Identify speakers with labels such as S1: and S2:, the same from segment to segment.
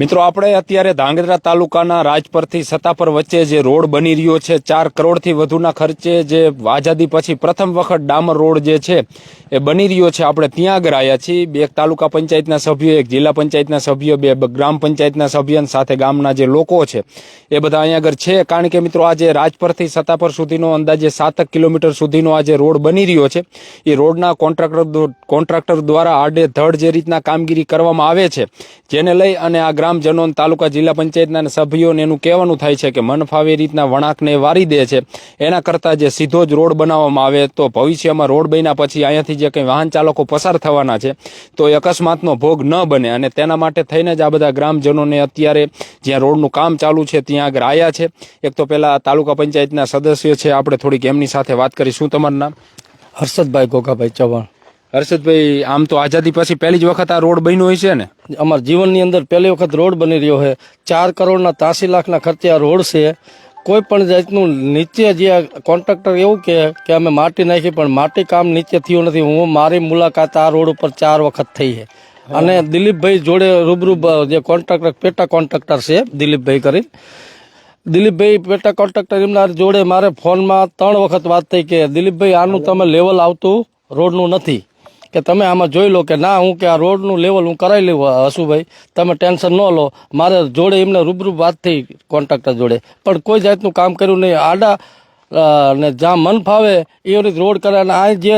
S1: મિત્રો, આપણે અત્યારે ધાંગધ્રા તાલુકાના રાજપરથી સતાપર વચ્ચે જે રોડ બની રહ્યો છે, ચાર કરોડથી વધુના ખર્ચે જે આઝાદી પછી પ્રથમ વખત ડામર રોડ જે છે, એ બની રહ્યો છે. આપણે ત્યાં આગળ આવ્યા છીએ. બે તાલુકા પંચાયતના સભ્યો, એક જિલ્લા પંચાયતના સભ્યો, બે ગ્રામ પંચાયતના સભ્ય સાથે ગામના જે લોકો છે, એ બધા અહીંયા આગળ છે. કારણ કે મિત્રો, આજે રાજપરથી સતાપર સુધીનો અંદાજે સાતક કિલોમીટર સુધીનો આ જે રોડ બની રહ્યો છે, એ રોડના કોન્ટ્રાક્ટર કોન્ટ્રાક્ટર દ્વારા આડે ધડ જે રીતના કામગીરી કરવામાં આવે છે, જેને લઈ અને આ ગ્રામજનો તાલુકા જિલ્લા પંચાયતના સભ્યોને એનું કહેવાનું થાય છે કે મન ફાવે રીતના વણાકને વારી દે છે. એના કરતાં જે સીધો જ રોડ બનાવવામાં આવે તો ભવિષ્યમાં રોડ બન્યા પછી અહીંયાથી જે કંઈ વાહન ચાલકો પસાર થવાના છે, તો એ અકસ્માતનો ભોગ ન બને. અને તેના માટે થઈને જ આ બધા ગ્રામજનોને અત્યારે જ્યાં રોડનું કામ ચાલુ છે ત્યાં આગળ આવ્યા છે. એક તો પેલા તાલુકા પંચાયતના સદસ્ય છે. આપણે થોડીક એમની સાથે વાત કરી શું તમારું નામ?
S2: હર્ષદભાઈ ગોગાભાઈ ચૌહાણ.
S1: હર્ષદભાઈ, આમ તો આઝાદી પછી પહેલી જ વખત આ રોડ બન્યો હોય છે ને?
S2: અમારા જીવનની અંદર પહેલી વખત રોડ બની રહ્યો છે. ચાર કરોડના ત્રાસી લાખના ખર્ચે આ રોડ છે. કોઈ પણ જાતનું નીચે જે કોન્ટ્રાક્ટર એવું કે કે અમે માટી નાખી, પણ માટી કામ નીચે થયું નથી. હું, મારી મુલાકાત આ રોડ ઉપર ચાર વખત થઈ છે. અને દિલીપભાઈ જોડે રૂબરૂ જે કોન્ટ્રાક્ટર, પેટા કોન્ટ્રાક્ટર છે, દિલીપભાઈ કરી. દિલીપભાઈ, પેટા કોન્ટ્રાક્ટર એમના જોડે મારે ફોનમાં ત્રણ વખત વાત થઈ કે, દિલીપભાઈ, આનું તમે લેવલ આવતું રોડનું નથી. કે તમે આમાં જોઈ લો કે ના, હું કે આ રોડનું લેવલ હું કરાવી લઉં હસુભાઈ. તમે ટેન્શન ન લો. મારે જોડે એમને રૂબરૂ વાત થઈ કોન્ટ્રાક્ટર જોડે. પણ કોઈ જાતનું કામ કર્યું નહીં. આડા ને જ્યાં મન ફાવે એ રીતે રોડ કરે અને આ જે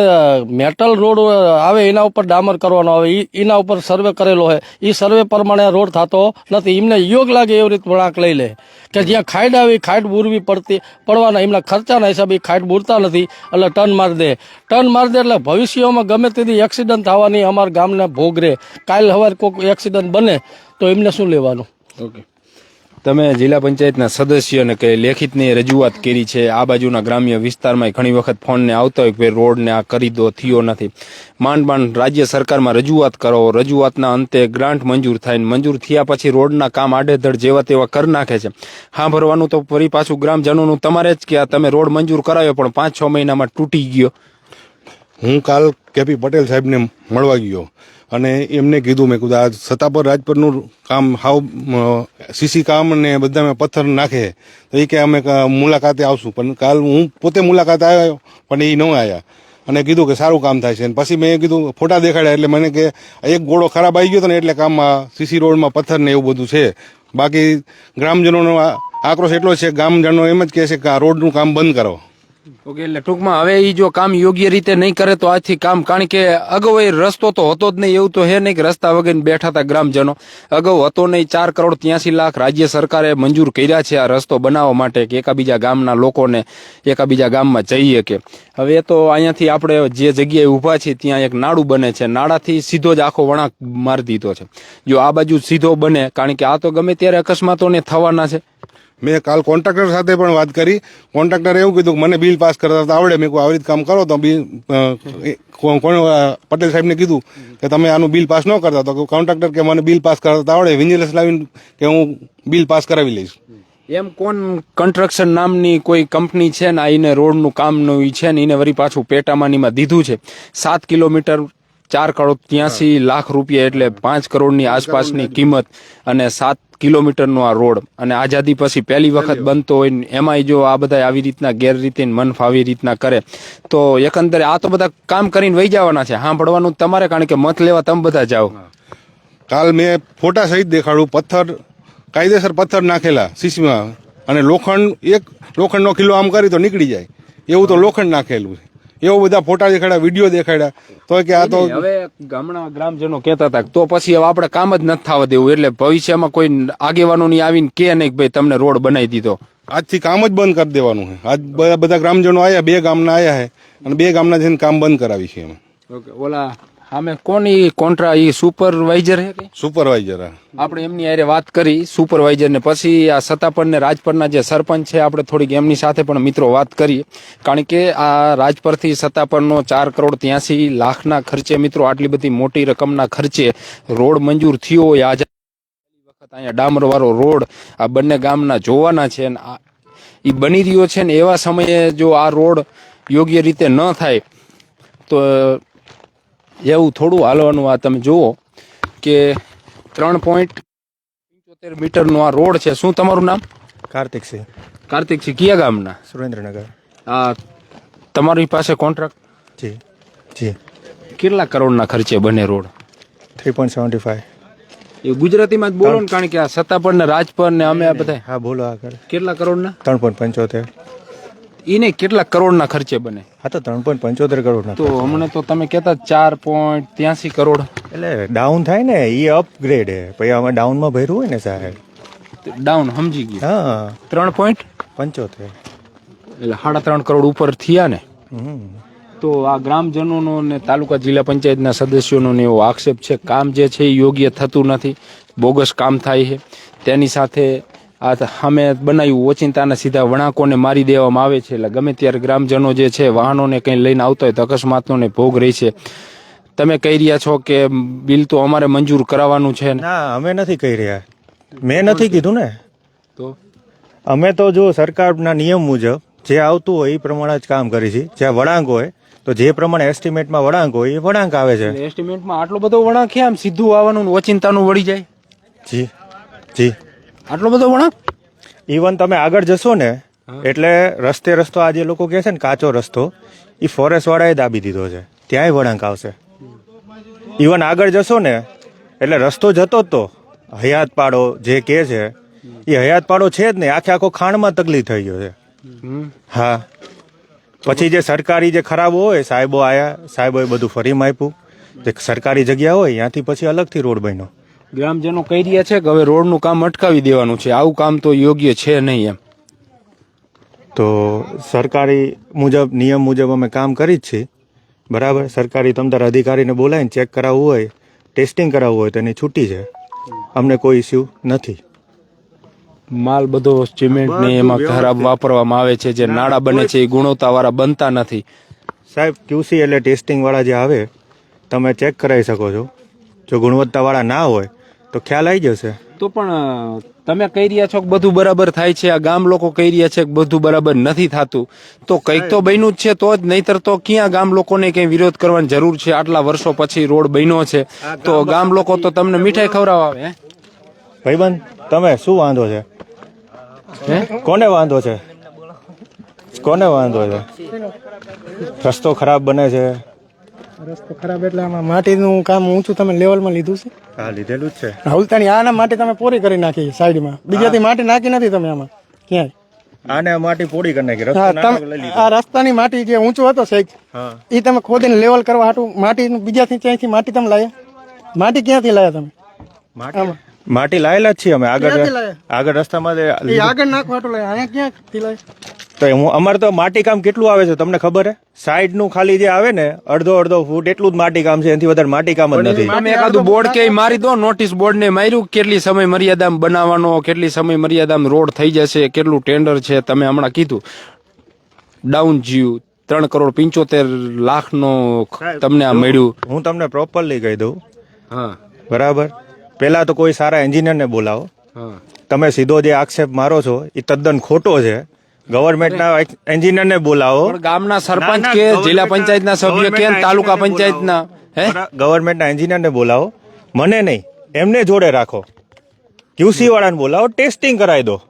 S2: મેટલ રોડ આવે એના ઉપર ડામર કરવાનો આવે એના ઉપર સર્વે કરેલો હોય એ સર્વે પ્રમાણે રોડ થતો નથી. એમને યોગ લાગે એવી રીતે વળાંક લઈ લે. કે જ્યાં ખાઈડ આવે ખાઈડ બૂરવી પડતી, પડવાના, એમના ખર્ચાના હિસાબે ખાઈડ બૂરતા નથી, એટલે ટર્ન મારી દે. ટર્ન મારી દે એટલે ભવિષ્યમાં ગમે તેથી એક્સિડન્ટ થવાની અમારા ગામને ભોગ રહે કાલ સવારે કોઈક એક્સિડન્ટ બને, તો એમને શું લેવાનું?
S1: ઓકે તમે જિલ્લા પંચાયતના સદસ્યોને કે લેખિતની રજૂઆત કરી છે? આ બાજુના ગ્રામ્ય વિસ્તારમાં ઘણી વખત ફોનને આવતા હોય કે રોડને આ કરી દો, થયો નથી. માંડ માંડ રાજ્ય સરકારમાં રજૂઆત કરો. રજૂઆતના અંતે ગ્રાન્ટ મંજૂર થાય મંજૂર થયા પછી રોડના કામ આડેધડ જેવા તેવા કરી નાખે છે. હા, ભરવાનું તો ફરી પાછું ગ્રામજનોનું તમારે જ કે આ તમે રોડ મંજૂર કરાવ્યો પણ પાંચ છ મહિનામાં તૂટી ગયો.
S3: હું કાલ કેપી પટેલ સાહેબને મળવા ગયો. અને એમને કીધું મેં કીધું, આ સત્તાપર રાજપરનું કામ, હાવ સીસી કામ ને બધામાં પથ્થર નાખે. તો એ કે, અમે મુલાકાતે આવશું. પણ કાલ હું પોતે મુલાકાતે આવ્યો, પણ એ ન આવ્યા અને કીધું કે, સારું કામ થાય છે. અને પછી મેં કીધું, ફોટા દેખાડ્યા, એટલે મને કે, એક ગોળો ખરાબ આવી ગયો હતો ને, એટલે કામમાં સીસી રોડમાં પથ્થર ને એવું બધું છે. બાકી ગ્રામજનોનો આક્રોશ એટલો છે, ગામજનો એમ જ કહે છે કે, આ રોડનું કામ બંધ કરો.
S1: એટલે ટૂંકમાં હવે એ જો કામ યોગ્ય રીતે નહીં કરે તો આજથી કામ, કારણ કે અગાઉ એ રસ્તો તો હતો જ નહીં, એવું તો હે નહીં કે રસ્તા વગર બેઠા હતા ગ્રામજનો. અગાઉ હતો નહીં, ચાર કરોડ ત્યાંસી લાખ રાજ્ય સરકારે મંજૂર કર્યા છે આ રસ્તો બનાવવા માટે કે એકાબીજા ગામના લોકોને એકાબીજા ગામમાં જઈએ કે. હવે તો અહીંયાથી આપણે જે જગ્યાએ ઊભા છીએ ત્યાં એક નાડું બને છે. નાડાથી સીધો જ આખો વળાંક મારી દીધો છે. જો આ બાજુ સીધો બને, કારણ કે આ તો ગમે ત્યારે અકસ્માતોને થવાના છે.
S3: મેં કાલ કોન્ટ્રાક્ટર સાથે પણ વાત કરી. કોન્ટ્રાક્ટરે એવું કીધું કે મને બિલ પાસ કરતા આવડે. મેં કોઈ આવી રીતે કામ કરો. તો બિલ પટેલ સાહેબને કીધું કે તમે આનું બિલ પાસ ન કરતા. તો કોન્ટ્રાક્ટર કે મને બિલ પાસ કરતા આવડે. વિજિલન્સ લાવીને કે હું બિલ પાસ કરાવી લઈશ.
S1: એમ કોણ કન્સ્ટ્રક્શન નામની કોઈ કંપની છે ને એને રોડનું કામનું એ છે ને એને વરી પાછું પેટામાનીમાં દીધું છે. સાત કિલોમીટર ચાર કરોડ ત્યાંસી લાખ રૂપિયા એટલે પાંચ કરોડની આસપાસની કિંમત અને સાત કિલોમીટરનો આ રોડ અને આઝાદી પછી પહેલી વખત બનતો હોય એમાંય જો આ બધા આવી રીતના ગેરરીતિ મન ફાવી રીતના કરે તો એકંદરે આ તો બધા કામ કરીને વહી જવાના છે. સાંભળવાનું તમારે કારણ કે મત લેવા તમે બધા જાઓ.
S3: કાલ મેં ફોટા સહિત દેખાડું પથ્થર કાયદેસર પથ્થર નાખેલા શીશીમાં. અને લોખંડ એક લોખંડનો કિલ્લો આમ કરી તો નીકળી જાય. એવું તો લોખંડ નાખેલું છે. એવો બધા ફોટા દેખાડ્યા વીડિયો દેખાડ્યા. તો કે આ તો
S1: હવે ગામના ગ્રામજનો કહેતા હતા તો પછી હવે આપણે કામ જ નથી થવા દેવું એટલે ભવિષ્યમાં કોઈ આગેવાનો ની આવીને કે નહીં ભાઈ તમને રોડ બનાવી દીધો.
S3: આજથી કામ જ બંધ કરી દેવાનું છે. આજ બધા ગ્રામજનો આયા બે ગામના આયા છે અને બે ગામના જઈને કામ બંધ કરાવી છે અમે
S1: ઓકે ઓલા આમે કોની કોન્ટ્રા એ સુપરવાઇઝર હે કે?
S3: સુપરવાઇઝર
S1: આપણે એમની હારે વાત કરી સુપરવાઇઝર ને પછી આ સત્તાપર ને રાજપરના જે સરપંચ છે આપણે થોડીક એમની સાથે પણ મિત્રો વાત કરીએ કારણ કે આ રાજપરથી સત્તાપરનો ચાર કરોડ ત્યાંસી લાખના ખર્ચે મિત્રો આટલી બધી મોટી રકમના ખર્ચે રોડ મંજૂર થયો હોય. આજે વખત અહીંયા ડામરવાળો રોડ આ બંને ગામના જોવાના છે અને આ એ બની રહ્યો છે ને એવા સમયે જો આ રોડ યોગ્ય રીતે ન થાય તો એવું થોડું હાલવાનું આ તમે જુઓ કે ત્રણ પોઈન્ટ પંચોતેર મીટરનો આ રોડ છે. શું તમારું નામ?
S4: કાર્તિક સિંહ.
S1: કાર્તિક સિંહ કયા ગામના?
S4: સુરેન્દ્રનગર.
S1: આ તમારી પાસે કોન્ટ્રાક્ટ
S4: જી જી.
S1: કેટલા કરોડના ખર્ચે બને road?
S4: Three point seventy five.
S1: એ ગુજરાતીમાં જ બોલો ને કારણ કે આ સત્તાપર ને રાજપર ને અમે આ બધા
S4: હા બોલો આગળ.
S1: કેટલા કરોડના?
S4: ત્રણ પોઈન્ટ પંચોતેર.
S1: એને કેટલા કરોડના ખર્ચે બને?
S4: હા તો ત્રણ પોઈન્ટ પંચોતેર કરોડ
S1: તો હમણાં તો તમે કહેતા ચાર પોઈન્ટ ત્યાંસી કરોડ.
S4: એટલે ડાઉન થાય ને એ અપગ્રેડ હે પછી અમે ડાઉનમાં ભર્યું હોય ને સાહેબ?
S1: ડાઉન સમજી ગયું.
S4: હા.
S1: ત્રણ પોઈન્ટ
S4: પંચોતેર.
S1: એટલે સાડા ત્રણ કરોડ ઉપર થયા ને? તો આ ગ્રામજનોનો ને તાલુકા જિલ્લા પંચાયતના સદસ્યોનો ને એવો આક્ષેપ છે. કામ જે છે એ યોગ્ય થતું નથી. બોગસ કામ થાય છે. તેની સાથે આ સામે બનાવ્યું ઓચિંતાના સીધા વણાકોને મારી દેવામાં આવે છે. એટલે ગમે ત્યારે ગ્રામજનો જે છે વાહનોને કંઈ લઈને આવતા હોય તો અકસ્માતનો ભોગ રહી છે. તમે કહી રહ્યા છો કે બિલ તો અમારે મંજૂર કરાવવાનું છે ને?
S4: અમે નથી કહી રહ્યા. મેં નથી કીધું ને.
S1: તો?
S4: અમે તો જો સરકારના નિયમ મુજબ જે આવતું હોય એ પ્રમાણે જ કામ કરી છીએ. જ્યાં વળાંક હોય તો જે પ્રમાણે એસ્ટિમેટમાં વળાંક હોય એ વળાંક આવે છે.
S1: એસ્ટિમેટમાં આટલો બધો વળાંક છે આમ સીધું આવવાનું ઓચિંતાનું વળી જાય?
S4: જી જી.
S1: આટલો બધો વણાંક?
S4: ઇવન તમે આગળ જશો ને એટલે રસ્તે રસ્તો આ જે લોકો કહે છે ને કાચો રસ્તો એ ફોરેસ્ટ વાળાએ દાબી દીધો છે. ત્યાંય વળાંક આવશે. ઇવન આગળ જશો ને એટલે રસ્તો જતો તો. હયાત પાડો જે કે છે એ હયાત પાડો છે જ નહીં આખે આખો ખાણમાં તકલીફ થઈ ગયો છે. હા. પછી જે સરકારી જે ખરાબ હોય સાહેબો આયા સાહેબોએ બધું ફરીમાં આપ્યું. જે સરકારી જગ્યા હોય ત્યાંથી પછી અલગથી રોડ બન્યો.
S1: ગ્રામજનો કહી રહ્યા છે કે હવે રોડનું કામ અટકાવી દેવાનું છે. આવું કામ તો યોગ્ય છે નહીં એમ.
S4: તો સરકારી મુજબ નિયમ મુજબ અમે કામ કરી જ છીએ. બરાબર? સરકારી તમતાર અધિકારીને બોલાવીને ચેક કરાવવું હોય ટેસ્ટિંગ કરાવવું હોય તો એની છૂટી છે. અમને કોઈ ઇસ્યુ નથી.
S1: માલ બધો સિમેન્ટ ને એમાં ખરાબ વાપરવામાં આવે છે જે નાળા બને છે એ ગુણવત્તાવાળા બનતા નથી.
S4: સાહેબ ક્યુસી એટલે ટેસ્ટિંગ વાળા જે આવે તમે ચેક કરાવી શકો છો. જો ગુણવત્તાવાળા ના હોય તો ખ્યાલ આવી જશે.
S1: તો પણ તમે કહી રહ્યા છો કે બધું બરાબર થાય છે આ ગામ લોકો કહી રહ્યા છે કે બધું બરાબર નથી થતું. તો કંઈક તો બન્યું જ છે તો જ નહીતર તો ક્યાં ગામ લોકોને કંઈ વિરોધ કરવાની જરૂર છે? આટલા વર્ષો પછી રોડ બન્યો છે તો ગામ લોકો તો તમને મીઠાઈ ખવડાવવા આવે હે?
S4: ભાઈબંધ તમે શું વાંધો છે?
S1: હે?
S4: કોને વાંધો છે? કોને વાંધો છે? રસ્તો ખરાબ બને છે
S5: રસ્તો ખરાબ એટલે આમાં માટીનું કામ ઊંચું તમે લેવલમાં લીધું છે?
S4: હા લીધેલું જ છે.
S5: હવલતાની આના માટી તમે પૂરી કરી નાખી સાઈડમાં. બીજાથી માટી નાખી નથી તમે આમાં ક્યાંય.
S4: આને માટી પોડી કરી નાખી
S5: આ રસ્તાની માટી જે ઊંચો હતો સાહેબ એ તમે ખોદીને લેવલ કરવા હાટું માટી બીજાથી ક્યાંયથી માટી તમે લાયા? માટી ક્યાંથી લાયા તમે?
S4: માટી માટી લાયેલા જ છીએ અમે આગળ આગળ રસ્તામાં
S5: આગળ નાખવા હાટું લાયા. અહીંયા ક્યાંથી લાયા?
S4: તો હું અમારે તો માટી કામ કેટલું આવે છે તમને ખબર હે? સાઈડનું ખાલી જે આવે ને અડધો અડધો ફૂટ એટલું જ માટી કામ છે એનાથી વધારે માટી કામ જ નથી.
S1: તમે એકાદું બોર્ડ કે મારી દો નોટિસ બોર્ડ ને માર્યું કેટલી સમય મર્યાદામાં બનાવવાનો કેટલી સમય મર્યાદામાં રોડ થઈ જશે કેટલું ટેન્ડર છે તમે હમણાં કીધું. ડાઉન જીયું ત્રણ કરોડ પંચોતેર લાખનો તમને આ મળ્યું.
S4: હું તમને પ્રોપરલી કહી દઉં.
S1: હા.
S4: બરાબર? પેલા તો કોઈ સારા એન્જિનિયર ને
S1: બોલાવો.
S4: તમે સીધો જે આક્ષેપ મારો છો એ તદ્દન ખોટો છે. ગવર્મેન્ટના એન્જિનિયરને બોલાવો.
S1: ગામના સરપંચ કે જિલ્લા પંચાયતના સભ્ય કે તાલુકા પંચાયતના? હે?
S4: ગવર્મેન્ટના એન્જિનિયરને બોલાવો. મને નહીં. એમને જોડે રાખો. ક્યુસી વાળાને બોલાવો. ટેસ્ટિંગ કરાવી દો.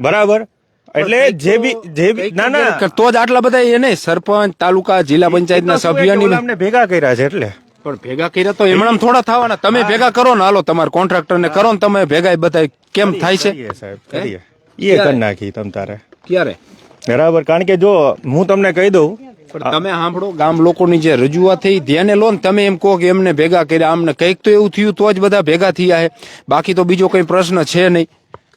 S4: બરાબર? એટલે જે બી જે બી ના ના.
S1: તો જ આટલા બધા એને સરપંચ તાલુકા જિલ્લા પંચાયતના સભ્યની
S4: અમને ભેગા કર્યા છે એટલે.
S1: પણ ભેગા કર્યા તો એમણે થોડા થવાના. તમે ભેગા કરો ને હાલો તમારા કોન્ટ્રાક્ટર ને કરો ને તમે ભેગા બધા કેમ થાય છે?
S4: સાહેબ કરીએ. એ કરી નાખી તમ તારે.
S1: ક્યારે?
S4: બરાબર કારણ કે જો હું તમને કહી દઉં
S1: પણ તમે સાંભળો ગામ લોકોની જે રજૂઆત થઈ ધ્યાને લો ને તમે એમ કહો કે એમને ભેગા કર્યા આમને કંઈક તો એવું થયું તો જ બધા ભેગા થયા છે બાકી તો બીજો કંઈ પ્રશ્ન છે નહીં.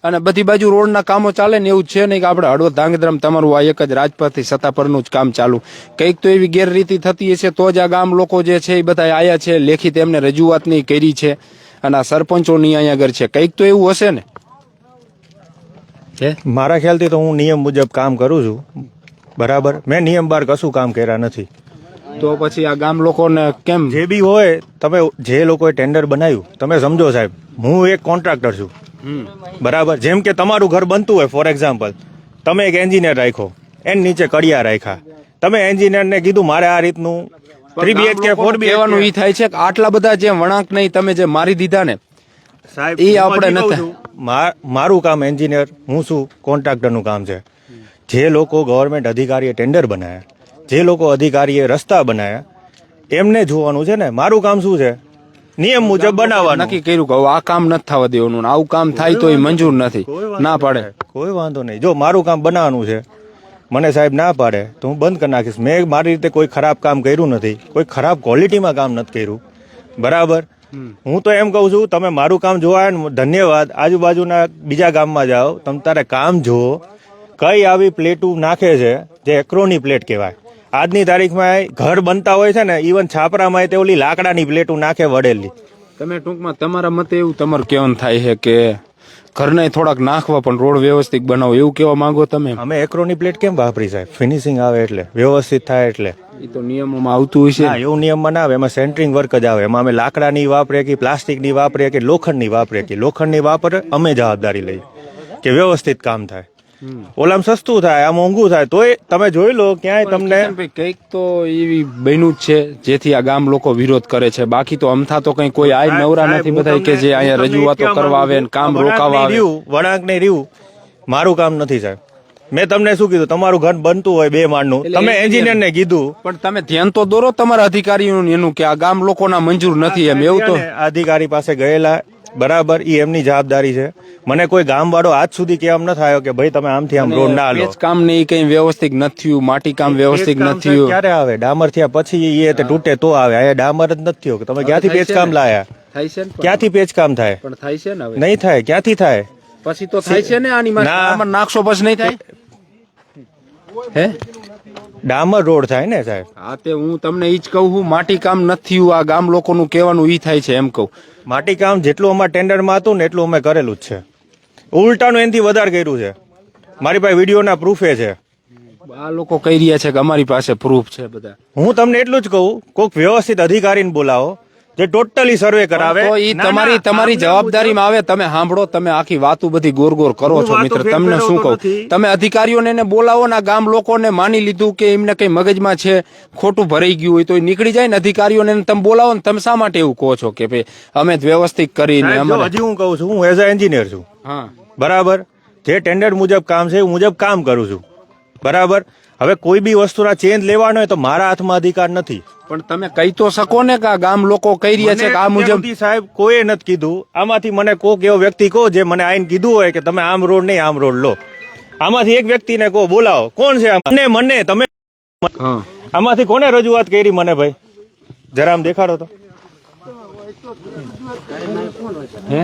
S1: અને બધી બાજુ રોડના કામો ચાલે ને એવું છે નહીં કે આપણે હળવદ ધાંગધ્રામ તમારું આ એક જ રાજપથથી સત્તા પરનું જ કામ ચાલુ. કંઈક તો એવી ગેરરીતિ થતી હશે તો જ આ ગામ લોકો જે છે એ બધા આયા છે લેખિત એમને રજૂઆત નહીં કરી છે. અને આ સરપંચોની અહીંયા આગળ છે. કંઈક તો એવું હશે ને?
S4: મારા ખ્યાલથી તો હું નિયમ મુજબ કામ કરું છું. બરાબર? મેં નિયમ બાર કશું કામ કર્યા નથી.
S1: તો પછી આ ગામ લોકોને કેમ?
S4: જે બી હોય તમે જે લોકોએ ટેન્ડર બનાવ્યું તમે સમજો સાહેબ હું એક કોન્ટ્રાક્ટર છું. બરાબર? જેમ કે તમારું ઘર બનતું હોય ફોર એક્ઝામ્પલ તમે એક એન્જિનિયર રાખ્યો એન નીચે કડિયા રાખ્યા. તમે એન્જિનિયરને કીધું મારે આ રીતનું થ્રી બીએચકે ફોર બી
S1: કહેવાનું એ થાય છે કે આટલા બધા જે વળાંક નહીં તમે જે મારી દીધા ને
S4: સાહેબ એ
S1: આપણે નથી.
S4: મારું કામ એન્જિનિયર હું શું કોન્ટ્રાક્ટરનું કામ છે. જે લોકો ગવર્મેન્ટ અધિકારીએ ટેન્ડર બનાવ્યા જે લોકો અધિકારીએ રસ્તા બનાવ્યા એમને જોવાનું છે ને મારું કામ શું છે? નિયમ મુજબ બનાવવાનું.
S1: નક્કી કર્યું કે આ કામ નથી થવા દેવાનું આવું કામ થાય તો એ મંજૂર નથી. ના પાડે.
S4: કોઈ વાંધો નહીં. જો મારું કામ બનાવવાનું છે મને સાહેબ ના પાડે તો હું બંધ કરી નાખીશ. મેં મારી રીતે કોઈ ખરાબ કામ કર્યું નથી. કોઈ ખરાબ ક્વોલિટીમાં કામ નથી કર્યું. બરાબર? હું તો એમ કહું છું તમે મારું કામ જોવા આવ્યા ને ધન્યવાદ. આજુબાજુના બીજા ગામમાં જાઓ તમે તારે કામ જુઓ. કઈ આવી પ્લેટું નાખે છે જે એક્રોની પ્લેટ કહેવાય. આજની તારીખમાં ઘર બનતા હોય છે ને ઇવન છાપરામાં તે ઓલી લાકડાની પ્લેટું નાખે વડેલી
S1: તમે ટૂંકમાં તમારા મતે એવું તમારું કહેવાનું થાય છે કે ઘરને થોડાક નાખવા પણ રોડ વ્યવસ્થિત બનાવો એવું કહેવા માંગો તમે?
S4: અમે એક્રોની પ્લેટ કેમ વાપરી સાહેબ? ફિનિશિંગ આવે એટલે વ્યવસ્થિત થાય એટલે.
S1: એ તો નિયમોમાં આવતું હોય છે.
S4: એવું નિયમમાં ના આવે. એમાં સેન્ટરિંગ વર્ક જ આવે. એમાં અમે લાકડાની વાપરીએ કે પ્લાસ્ટિકની વાપરીએ કે લોખંડની વાપરીએ કે લોખંડની વાપર અમે જવાબદારી લઈએ કે વ્યવસ્થિત કામ થાય. ઓલામ સસ્તું થાય આ મોંઘું થાય. તોય તમે જોઈ લો ક્યાંય તમને
S1: કંઈક તો એવી બન્યું જ છે જેથી આ ગામ લોકો વિરોધ કરે છે. બાકી તો અમથા તો કઈ કોઈ આય નવરા નથી બધા કે જે અહીંયા રજૂઆતો કરવા આવે કામ રોકાવા આવે.
S4: વળાંક ને રહ્યું. મારું કામ નથી સાહેબ. મેં તમને શું કીધું? તમારું ઘર બનતું હોય બે માળનું. તમે એન્જિનિયર ને કીધું.
S1: પણ તમે ધ્યાન તો દોરો તમારા અધિકારીઓનું એનું કે આ ગામ લોકોના મંજૂર નથી એમ એવું તો
S4: અધિકારી પાસે ગયેલા બરાબર એ એમની જવાબદારી છે. મને કોઈ ગામ વાળો આજ સુધી કેમ ન થયો કે ભાઈ તમે આમથી આમ રોડ ના લો
S1: કામ ને કઈ વ્યવસ્થિત નથી માટી કામ વ્યવસ્થિત નથી
S4: ક્યારે આવે? ડામર થયા પછી એ તે તૂટે તો આવે. આ ડામર જ નથી થયો કે તમે ક્યાંથી પેચકામ લાયા?
S1: થાય છે
S4: ક્યાંથી પેચકામ થાય?
S1: પણ થાય છે ને
S4: નહીં થાય. ક્યાંથી થાય?
S1: પછી તો થાય છે ને આની આમાં નાખશો પછી નહીં થાય? હે?
S4: ડામર રોડ થાય ને સાહેબ.
S1: હા તે હું તમને ઈ જ કહું છું માટી કામ નથી આ ગામ લોકોનું કહેવાનું ઈ થાય છે એમ કહું.
S4: માટી કામ જેટલું અમારા ટેન્ડરમાં હતું ને એટલું અમે કરેલું જ છે. ઉલટાનું એનાથી વધારે કર્યું છે. મારી પાસે વિડીયોના પ્રૂફે છે.
S1: આ લોકો કહી રહ્યા છે કે અમારી પાસે પ્રૂફ છે બધા.
S4: હું તમને એટલું જ કહું કોઈક વ્યવસ્થિત અધિકારીને બોલાવો. જે ટોટલી સર્વે કરાવે
S1: તો ઈ તમારી તમારી જવાબદારીમાં આવે તમે સાંભળો તમે આખી વાતો બધી ગોર ગોર કરો છો મિત્ર તમને શું કહું? તમે અધિકારીઓને એને બોલાવો ને ગામ લોકોને માની લીધું કે એમને કઈ મગજમાં છે ખોટું ભરાઈ ગયું હોય તો એ નીકળી જાય ને અધિકારીઓને તમે બોલાવો ને તમે શા માટે એવું કહો છો કે ભાઈ અમે વ્યવસ્થિત કરીને
S4: હજી હું કહું છું હું એઝ અ એન્જિનિયર છું.
S1: હા.
S4: બરાબર? જે ટેન્ડર મુજબ કામ છે એ મુજબ કામ કરું છું. બરાબર? હવે કોઈ બી વસ્તુના ચેન્જ લેવાનો હોય તો મારા હાથમાં અધિકાર નથી.
S1: પણ તમે કહી તો શકો ને કે આ ગામ લોકો કહી રહ્યા છે કે આ મુજબ
S4: સાહેબ કોઈએ નથી કીધું. આમાંથી મને કોક એવો વ્યક્તિ કહો જે મને આઈને કીધું હોય કે તમે આમ રોડ નહીં આમ રોડ લો. આમાંથી એક વ્યક્તિને કહો બોલાવો. કોણ છે? મને મને તમે આમાંથી કોને રજૂઆત કરી મને ભાઈ? જરા આમ દેખાડો તો.
S1: હે?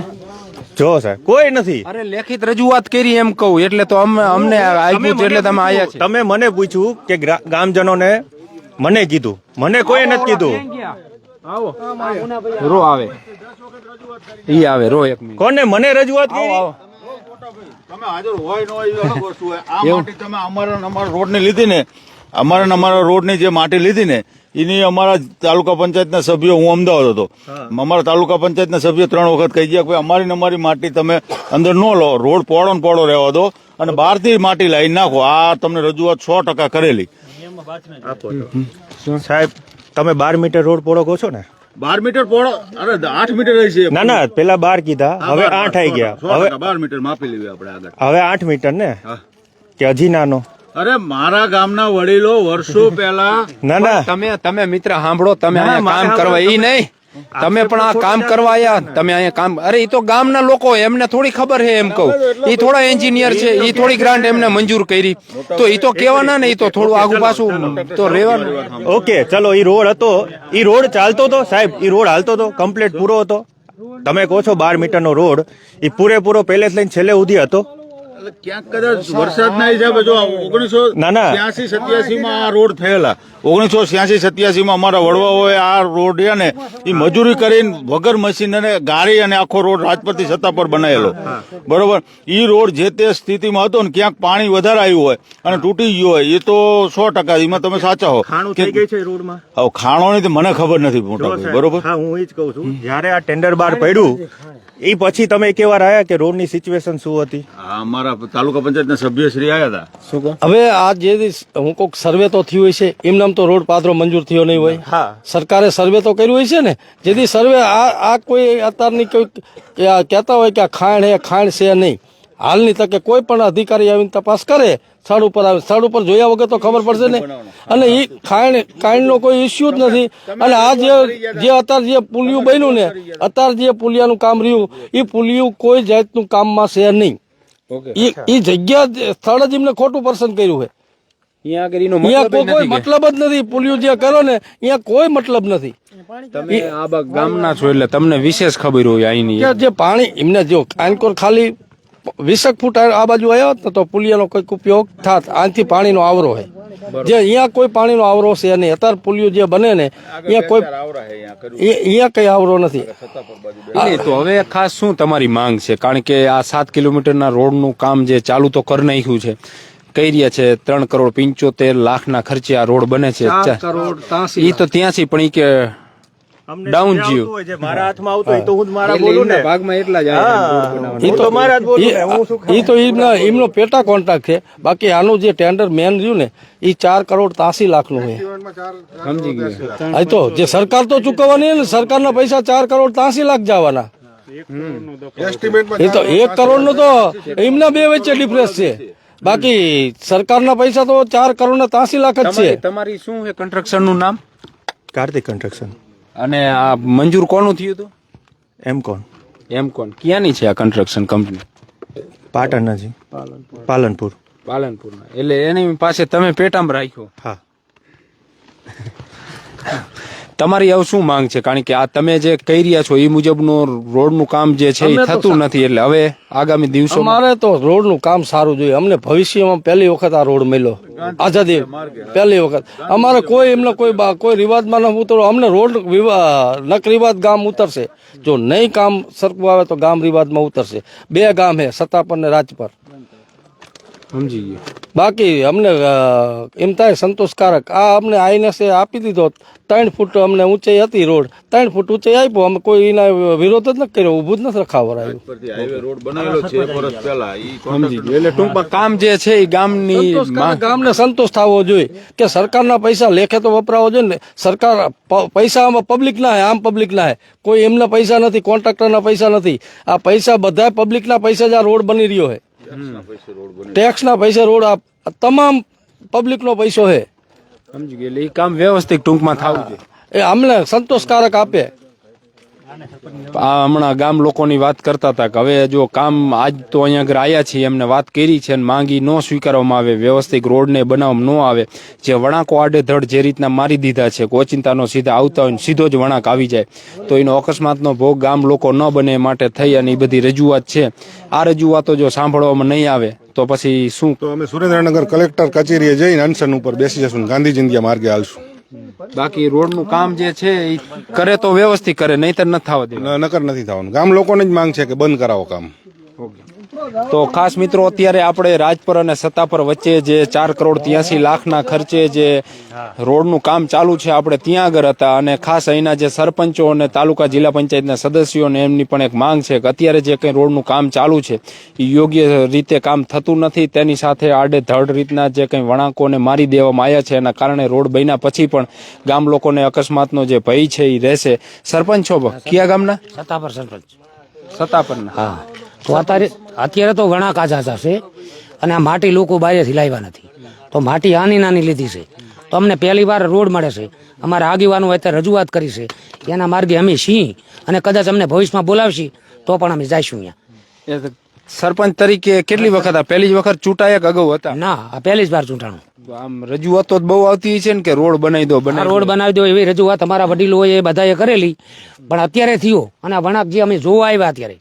S4: જો સાહેબ. કોઈ નથી.
S1: અરે લેખિત રજૂઆત કરી એમ કહું એટલે તો અમે અમને આપ્યું એટલે તમે આયા છે.
S4: તમે મને પૂછ્યું કે ગામજનોને મને કીધું. મને કોઈ નથી કીધું.
S1: રો આવે. ઈ આવે રો એક મિનિટ.
S4: કોને મને રજૂઆત કરી?
S6: તમે હાજર હોય ન હોય એ અલગ વસ્તુ હોય. આ માટી તમે અમારા અમારા રોડ ને લીધી ને અમારા અમારા રોડની જે માટી લીધી ને એની અમારા તાલુકા પંચાયતના સભ્યો હું અમદાવાદ હતો. અમારા તાલુકા પંચાયતના સભ્યો ત્રણ વખત કહી ગયા કે અમારી ને અમારી માટી તમે અંદર ન લો રોડ પોળો ને પોળો રહેવા દો અને બહારથી માટી લાવી નાખો. આ તમને રજૂઆત સો ટકા કરેલી.
S4: સાહેબ તમે બાર મીટર રોડ પોળો કહો છો ને?
S6: બાર મીટર પોળો? અરે આઠ મીટર રહી છે.
S4: ના ના પેલા બાર કીધા. હવે આઠ આવી ગયા. હવે
S6: બાર મીટર માપી લેવી આપણે આગળ.
S4: હવે આઠ મીટર ને? કે હજી નાનો?
S6: અરે મારા ગામના વડીલો વર્ષો પહેલા
S4: ના ના.
S1: તમે તમે મિત્ર સાંભળો તમે અહીંયા કામ કરવા ઈ નહીં. તમે પણ આ કામ કરવા આયા. તમે અહીંયા કામ અરે એ તો ગામના લોકો એમને થોડી ખબર છે એમ કહું. એ થોડા એન્જિનિયર છે એ થોડી ગ્રાન્ટ એમને મંજૂર કરી. તો એ તો કેવાના ને એ તો થોડું આગુ પાછું તો રેવાનું
S4: ઓકે ચલો એ રોડ હતો. ઈ રોડ ચાલતો હતો? સાહેબ ઈ રોડ હાલતો હતો? કમ્પ્લીટ પૂરો હતો? તમે કહો છો બાર મીટરનો રોડ. ઈ પૂરેપૂરો પહેલેથી લઈને છેલ્લે સુધી હતો?
S6: ક્યાંક કદાચ વરસાદના હિસાબે જો ઓગણીસો
S4: ના, ના.
S6: ત્યાસી સત્યાસી માં આ રોડ થયેલા. ઓગણીસો છ્યાસી સત્યાસી માં અમારા વડવાઓએ આ રોડ રહ્યા ને એ મજૂરી કરીને વગર મશીન અને ગાડી અને આખો રોડ રાજપતિ સત્તા પર બનાવેલો બરોબર? ઈ રોડ જે તે સ્થિતિમાં હતો ને ક્યાંક પાણી વધારે આવ્યું હોય અને તૂટી ગયું હોય એ તો સો ટકા એમાં તમે સાચા હો.
S4: ખાણું
S6: કે
S4: થઈ ગઈ છે ઈ રોડમાં?
S6: હવે ખાણોની તો મને ખબર નથી મોટા બરોબર?
S4: હું એ જ કહું છું. જયારે આ ટેન્ડર બાર પડ્યું એ પછી તમે એક વાર આવ્યા કે રોડની સિચ્યુએશન શું હતી?
S6: આ તાલુકા પંચાયતના સભ્ય શ્રી આવ્યા હતા.
S4: શું કહો?
S2: હવે આ જે હું કોઈક સર્વે તો થયું હોય છે એમ નામ તો રોડ પાદરો મંજૂર થયો નહીં હોય.
S4: હા.
S2: સરકારે સર્વે તો કર્યું હોય છે ને જેથી સર્વે આ આ કોઈ અત્યારની કોઈ કહેતા હોય કે આ ખાણ હે ખાણ છે નહીં. હાલની તકે કોઈ પણ અધિકારી આવીને તપાસ કરે સ્થળ ઉપર આવે. સ્થળ ઉપર જોયા વગર તો ખબર પડશે ને? અને એ ખાણ ખાણનો કોઈ ઇસ્યુ જ નથી. અને આ જે જે અત્યારે જે પુલિયું બન્યું ને અત્યારે જે પુલિયાનું કામ રહ્યું એ પુલિયું કોઈ જાતનું કામમાં છે નહીં. એ ઈ જગ્યા સ્થળ જ એમને ખોટું પસંદ કર્યું છે.
S1: અહીંયા
S2: કોઈ મતલબ જ
S1: નથી.
S2: પુલિયું જે કરો ને અહીંયા કોઈ મતલબ નથી.
S1: તમે આ ગામના છો એટલે તમને વિશેષ ખબર હોય અહીંની.
S2: જે પાણી એમને જો કાનકોર ખાલી વીસક ફૂટ આ બાજુ આવ્યો હોત ને તો પુલિયાનો કોઈક ઉપયોગ થાત. આનાથી પાણીનો આવરો હોય જે અહીંયા કોઈ પાણીનો આવરો છે નહીં અત્યારે પુલિયું જે બને ને અહીંયા કોઈ
S6: અહીંયા
S2: કઈ આવરો નથી.
S1: તો હવે ખાસ શું તમારી માંગ છે? કારણ કે આ સાત કિલોમીટરના રોડનું કામ જે ચાલુ તો કરી નાખ્યું છે. કઈ રહ્યા છે? ત્રણ કરોડ પંચોતેર લાખના ખર્ચે આ રોડ બને છે. ઈ તો ત્યાંથી પણ એ કે
S4: જે હોય, જે મારા હાથમાં આવતો તો હું જ મારા બોલું ને.
S1: ભાગમાં એટલા જ
S4: હા. તો મારા જ બોલું હું શું
S2: એ તો એમના એમનો પેટા કોન્ટ્રાક્ટ છે. બાકી આનું જે ટેન્ડર મેન રહ્યું ને એ ચાર કરોડ ત્યાંસી લાખનું છે.
S1: સમજી ગયા.
S2: આ તો જે સરકાર તો ચૂકવવાની ને સરકારના પૈસા ચાર કરોડ તાસી લાખ જવાના. એ તો એક કરોડ નો તો એમના બે વચ્ચે ડિફરન્સ છે. બાકી સરકારના પૈસા તો ચાર કરોડ ને તાસી લાખ જ છે.
S1: તમારી તમારી શું છે? કન્સ્ટ્રક્શનનું નામ?
S4: કાર્તિક કન્સ્ટ્રક્શન
S1: અને આ મંજૂર કોનું થયું હતું?
S4: એમ કોણ?
S1: એમ કોણ? ક્યાંની છે આ કન્સ્ટ્રક્શન કંપની
S4: પાટણના જી. પાલનપુર.
S1: પાલનપુરના એટલે એની પાસે તમે પેટામાં રાખ્યો.
S4: હા.
S1: તમારી હવે શું માંગ છે? કારણ કે આ તમે જે કહી રહ્યા છો એ મુજબનું રોડનું કામ જે છે એ થતું નથી. એટલે હવે આગામી દિવસોમાં
S2: મારે તો રોડનું કામ સારું જોઈએ. અમને ભવિષ્યમાં પહેલી વખત આ રોડ મળ્યો. આઝાદી. પહેલી વખત. અમારે કોઈ એમને કોઈ કોઈ રિવાજમાં ન ઉતરો અમને રોડ નક રિવાજ ગામ ઉતરશે. જો નહીં કામ સરખું આવે તો ગામ રિવાજમાં ઉતરશે. બે ગામ હે સત્તાપર ને રાજપર.
S1: સમજી ગયો.
S2: બાકી અમને એમ થાય સંતોષકારક. આ અમને આઈનેસે આપી દીધો. ત્રણ ફૂટ અમને ઊંચાઈ હતી રોડ. ત્રણ ફૂટ ઊંચાઈ આપ્યો. અમે કોઈ એના વિરોધ જ નથી કર્યો. ઊભું જ નથી રખાવરાયું.
S6: રોડ બનાવેલો છે વર્ષ પહેલા.
S1: સમજી ગયો. એટલે ટૂંકમાં કામ જે છે એ ગામની
S2: ગામને સંતોષ થવો જોઈએ. કે સરકારના પૈસા લેખે તો વપરાવો જોઈએ ને. સરકાર પ- પૈસા આમાં પબ્લિક ના હે આમ પબ્લિક ના હે. કોઈ એમના પૈસા નથી કોન્ટ્રાક્ટરના પૈસા નથી. આ પૈસા બધા પબ્લિકના પૈસા જ આ રોડ બની રહ્યો છે ટેક્સના પૈસા રોડ આ આ તમામ પબ્લિકનો પૈસો છે
S1: સમજી ગયેલી. એ કામ વ્યવસ્થિત ટૂંકમાં થવું જોઈએ.
S2: એ અમને સંતોષકારક આપે.
S1: હમણાં ગામ લોકોની વાત કરતા હતા કે હવે જો કામ આજ તો અહીંયા આગળ આવ્યા છીએ, એમને વાત કરી છે અને માંગી ન સ્વીકારવામાં આવે, વ્યવસ્થિત રોડને બનાવવામાં ન આવે. જે વણાકો આડેધડ જે રીતના મારી દીધા છે કોચિંતાનો સીધા આવતા હોય સીધો જ વણાક આવી જાય. તો એનો અકસ્માતનો ભોગ ગામ લોકો ન બને માટે થઈ અને એ બધી રજૂઆત છે. આ રજૂઆતો જો સાંભળવામાં નહીં આવે, તો પછી શું?
S3: તો અમે સુરેન્દ્રનગર કલેક્ટર કચેરીએ જઈને અનશન ઉપર બેસી જશું ગાંધી જિંદગી માર્ગે હાલશું.
S1: બાકી રોડનું કામ જે છે એ કરે તો વ્યવસ્થિત કરે, નહીતર ન થવા દે
S3: નકર નથી થવાનું. ગામ લોકોને જ માંગ છે કે બંધ કરાવો કામ.
S1: તો ખાસ મિત્રો અત્યારે આપણે રાજપર અને સત્તાપર વચ્ચે જે ચાર કરોડ ત્યાંસી લાખના ખર્ચે જે રોડનું કામ ચાલુ છે આપણે ત્યાં આગળ હતા. અને ખાસ અહીંના જે સરપંચો અને તાલુકા જિલ્લા પંચાયતના સદસ્યોને એમની પણ એક માંગ છે કે અત્યારે જે કંઈ રોડનું કામ ચાલુ છે એ યોગ્ય રીતે કામ થતું નથી. તેની સાથે આડેધડ રીતના જે કંઈ વળાંકોને મારી દેવામાં આવ્યા છે એના કારણે રોડ બન્યા પછી પણ ગામ લોકોને અકસ્માતનો જે ભય છે એ રહેશે. સરપંચો કયા ગામના?
S7: સત્તાપર સરપંચ.
S1: સત્તાપરના
S7: હા. તો અત્યારે અત્યારે તો ઘણા કાચા થશે અને આ માટી લોકો બારેથી લાવ્યા નથી. તો માટી આની નાની લીધી છે. તો અમને પહેલી વાર રોડ મળે છે. અમારા આગેવાનો અત્યારે રજૂઆત કરી છે. એના માર્ગે અમે છીએ અને કદાચ અમને ભવિષ્યમાં બોલાવશી તો પણ અમે જઈશું અહીંયા.
S1: સરપંચ તરીકે કેટલી વખત આ? પહેલી જ વખત ચૂંટાયા અગાઉ હતા?
S7: ના આ પહેલી જ વાર ચૂંટાણું.
S1: આમ રજૂઆતો બહુ આવતી છે ને કે રોડ બનાવી દો
S7: રોડ બનાવી દો એવી રજૂઆત અમારા વડીલોએ એ બધાએ કરેલી. પણ અત્યારે થયો. અને આ વણાક જે અમે જોવા આવ્યા અત્યારે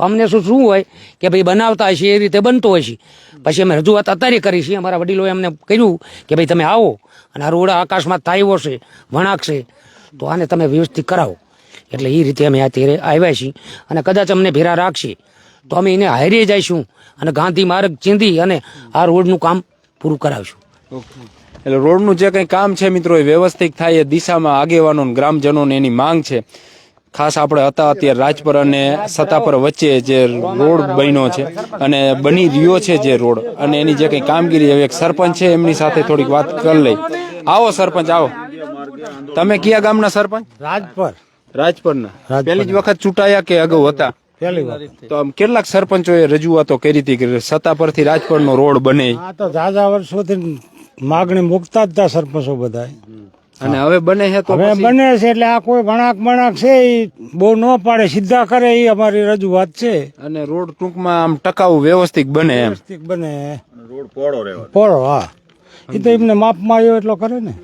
S7: તો અમને શું શું હોય કે ભાઈ બનાવતા હશે, એ રીતે બનતો છે. પછી અમે રજૂઆત અત્યારે કરી છીએ. અમારા વડીલોએ અમને કહ્યું કે ભાઈ તમે આવો અને આ રોડ આકાશમાં થાયવો છે, વણાકશે. તો આને તમે વ્યવસ્થિત કરાવો. એટલે એ રીતે અમે અત્યારે આવ્યા છીએ. અને કદાચ અમને ભેરા રાખશે, તો અમે એને હારીએ જઈશું અને ગાંધી માર્ગ ચીંધી અને આ રોડનું કામ પૂરું કરાવશું.
S1: એટલે રોડનું જે કંઈ કામ છે મિત્રો, એ વ્યવસ્થિત થાય એ દિશામાં આગેવાનો ગ્રામજનોને એની માંગ છે. ખાસ આપણે હતા અત્યારે રાજપર અને સતાપર વચ્ચે જે રોડ બન્યો છે અને બની રહ્યો છે જે રોડ. અને એની જે કંઈ કામગીરી એક સરપંચ છે એમની સાથે થોડીક વાત કરી લઈ. આવો સરપંચ આવો. તમે કયા ગામના સરપંચ?
S8: રાજપર.
S1: રાજપરના. પહેલી જ વખત ચૂંટાયા કે અગાઉ હતા? તો આમ કેટલાક સરપંચોએ રજૂઆતો કરી હતી કે સત્તાપરથી રાજપરનો રોડ બને.
S8: તો ઝાઝા વર્ષોથી માગણી મૂકતા જ હતા સરપંચો બધા
S1: અને હવે બને છે તો
S8: હવે બને છે એટલે આ કોઈ વણાક બણાક છે એ બહુ ન પાડે સીધા કરે એ અમારી રજૂઆત છે.
S1: અને રોડ ટૂંકમાં આમ ટકાઉ વ્યવસ્થિત બને એમ.
S8: વ્યવસ્થિત બને.
S6: રોડ પોળો રહેવા
S8: પોળો હા. એ તો એમને માપમાં આવ્યો એટલો કરે ને.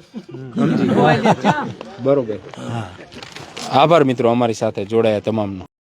S1: બરોબર. આભાર મિત્રો અમારી સાથે જોડાયા તમામનો.